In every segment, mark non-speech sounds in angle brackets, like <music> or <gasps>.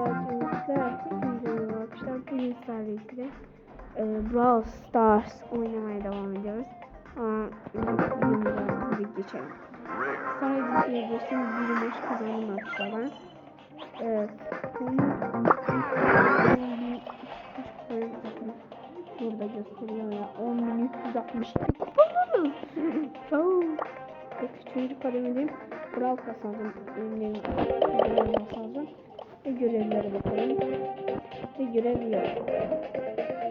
Arkadaşlar e, Brawl Stars oynamaya devam ediyoruz. Ama bir geçelim. Sonra bir geçtim bir maç kazandım arkadaşlar ben. Evet. Burada gösteriyor ya 10.362 kupamız. Çok. Üçüncü kademedeyim. Brawl kazandım. Benim Brawl kazandım. Ve görevlere bakalım. Ve görev yok.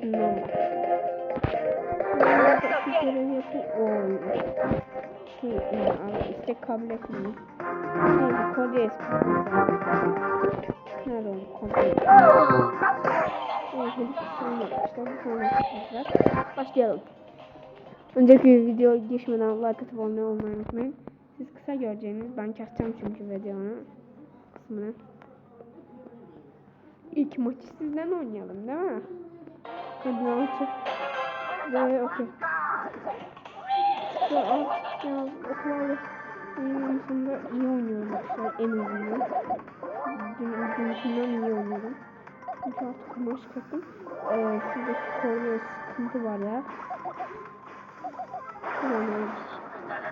Normal. Bir görev yapın. Oy. Şey, ya, abi istek kabul etmeyin. Neyse kodu eski. Nerede oldu kısmını yapmışlar. Bir sonraki kısımlar. Başlayalım. Önceki video geçmeden like atıp olmayı unutmayın. Siz kısa göreceğiniz, ben keseceğim çünkü videonun kısmını. İlk maçı sizden oynayalım değil mi? Hadi olacak? Ve okey. Ve artık ya o kadar da oyunun sonunda iyi oynuyorum arkadaşlar en azından. Dün, dünkünden iyi oynuyorum. Çünkü artık maç kaptım. Ee, şuradaki kolye sıkıntı var ya. Yani,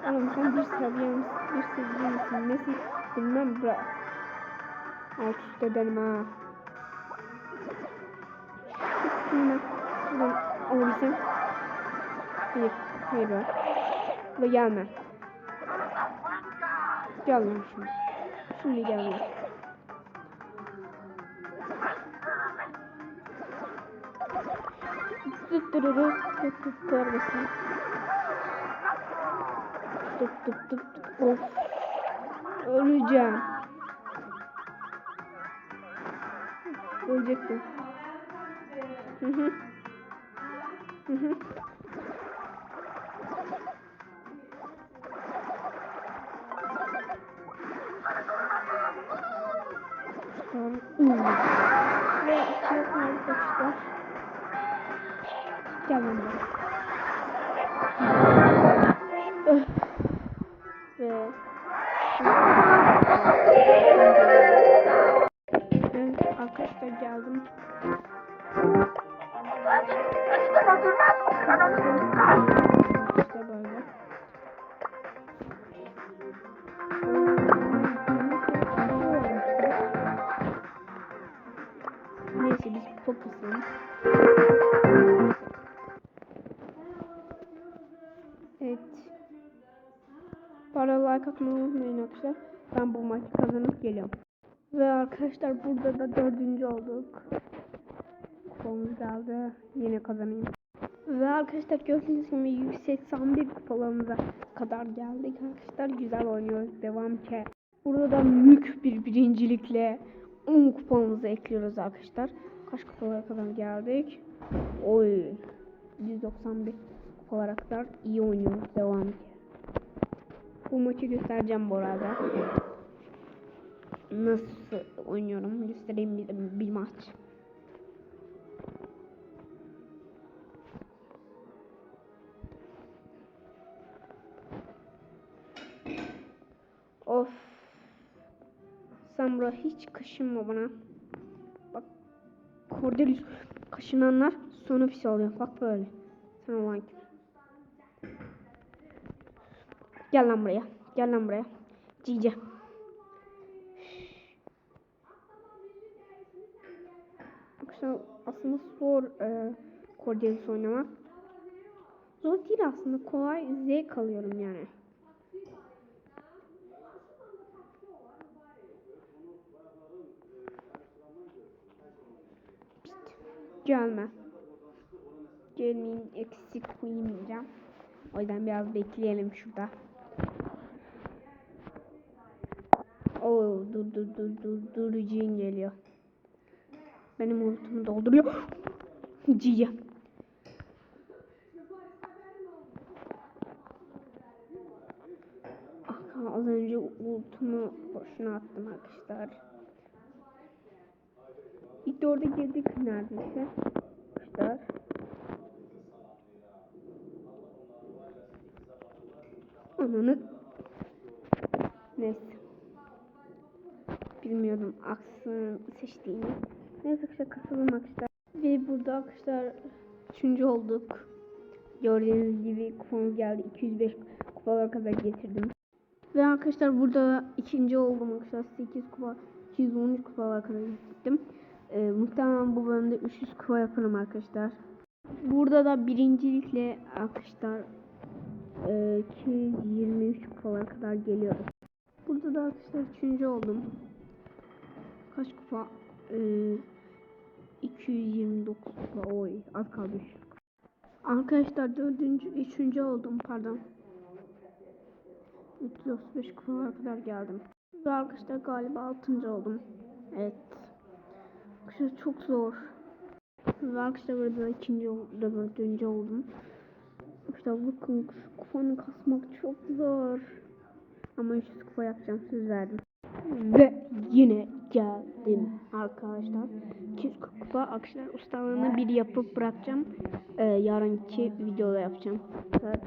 oğlum sen bir seviye misin, bir seviye misin, nesin bilmem bırak. Alt üst ederim ha. Şuna, şuradan alabilsem. Hayır, hayır bak. Buraya gelme. Gel lan şimdi. Şimdi gelme. Tuttururu, tuttur basın. Tut tut tut tut. Of. Öleceğim. Ölecektim. Hı hı. Hı hı. İndi. Ve. Gel lan buraya. Öf. Ve Evet like atmayı unutmayın arkadaşlar. Ben bu maçı kazanıp geliyorum. Ve arkadaşlar burada da dördüncü olduk. Kupamız geldi. Yine kazanayım. Ve arkadaşlar gördüğünüz gibi 181 kupalarımıza kadar geldik arkadaşlar. Güzel oynuyoruz. Devam ki. Burada da mük bir birincilikle 10 kupamızı ekliyoruz arkadaşlar. Kaç kupalara kadar geldik? Oy. 191 kupalara kadar iyi oynuyoruz. Devam ki. Bu maçı göstereceğim bu arada. Nasıl oynuyorum göstereyim bir, bir maç. Of. Samra hiç kaşınma bana. Bak. Cordelius kaşınanlar sonu pis oluyor. Bak böyle. Sen olan? Gel lan buraya. Gel lan buraya. Cice. Aslında, aslında zor e, Cordelius oynamak. Zor değil aslında. Kolay zevk alıyorum yani. Gelme. Gelmeyin eksik koymayacağım. O yüzden biraz bekleyelim şurada. Oo dur dur dur dur dur Jean geliyor. Benim ultumu dolduruyor. <gasps> Ciye. Ah, Az önce ultumu boşuna attım arkadaşlar. İlk orada girdik neredeyse. Arkadaşlar. Ananı. Neyse. Bilmiyordum aksın seçtiğini. Neyse arkadaşlar kasalım arkadaşlar. Ve burada arkadaşlar üçüncü olduk. Gördüğünüz gibi kupon geldi. 205 kupalara kadar getirdim. Ve arkadaşlar burada ikinci oldum arkadaşlar. 8 kupa 213 kupalara kadar gittim. Ee, muhtemelen bu bölümde 300 kupa yaparım arkadaşlar. Burada da birincilikle arkadaşlar e, 223 kupalara kadar geliyoruz. Burada da arkadaşlar üçüncü oldum. Kaç kupa? Ee, 229 kupa. Oy az kaldı 300 kupa. Arkadaşlar dördüncü, üçüncü oldum pardon. 335 kupalara kadar geldim. Ve arkadaşlar galiba altıncı oldum. Evet. Arkadaşlar çok zor. Ve arkadaşlar burada ikinci dördüncü oldum. İşte bakın kupanı kasmak çok zor. Ama 300 kupa yapacağım söz verdim. Ve yine geldim arkadaşlar. 200 kupa arkadaşlar ustalığını bir yapıp bırakacağım. Ee, yarınki videoda yapacağım.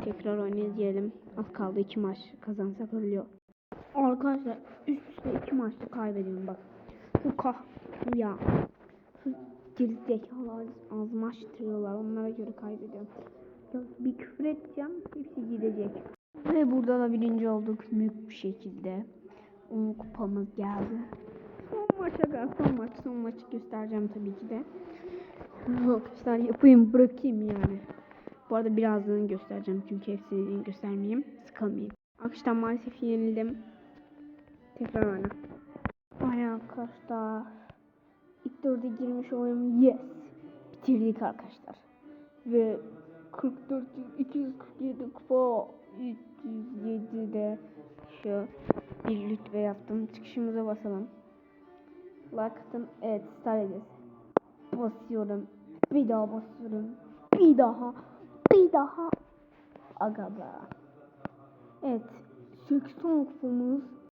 Tekrar diyelim. Az kaldı iki maç kazansak oluyor. Arkadaşlar üst üste iki maçta kaybediyorum bak. Şu kah ya. Şu gerizekalı ağz- ağzıma açtırıyorlar. Onlara göre kaybediyorum. Ya bir küfür edeceğim. Hepsi gidecek. Ve burada da birinci olduk büyük bir şekilde. 10 kupamız geldi. Son maça gel. Son maç. Son maçı göstereceğim tabii ki de. Arkadaşlar yapayım bırakayım yani. Bu arada birazdan göstereceğim çünkü hepsini göstermeyeyim. Sıkılmayayım. Arkadaşlar maalesef yenildim. Tekrar oyna. Ay arkadaşlar. İlk dörde girmiş oyun yes. Bitirdik arkadaşlar. Ve 44 247 kupa 307'de şu bir lütfe yaptım. Çıkışımıza basalım. Like atın. Evet edeceğiz. Basıyorum. Bir daha basıyorum. Bir daha. Bir daha. Aga. Evet. 80 kupamız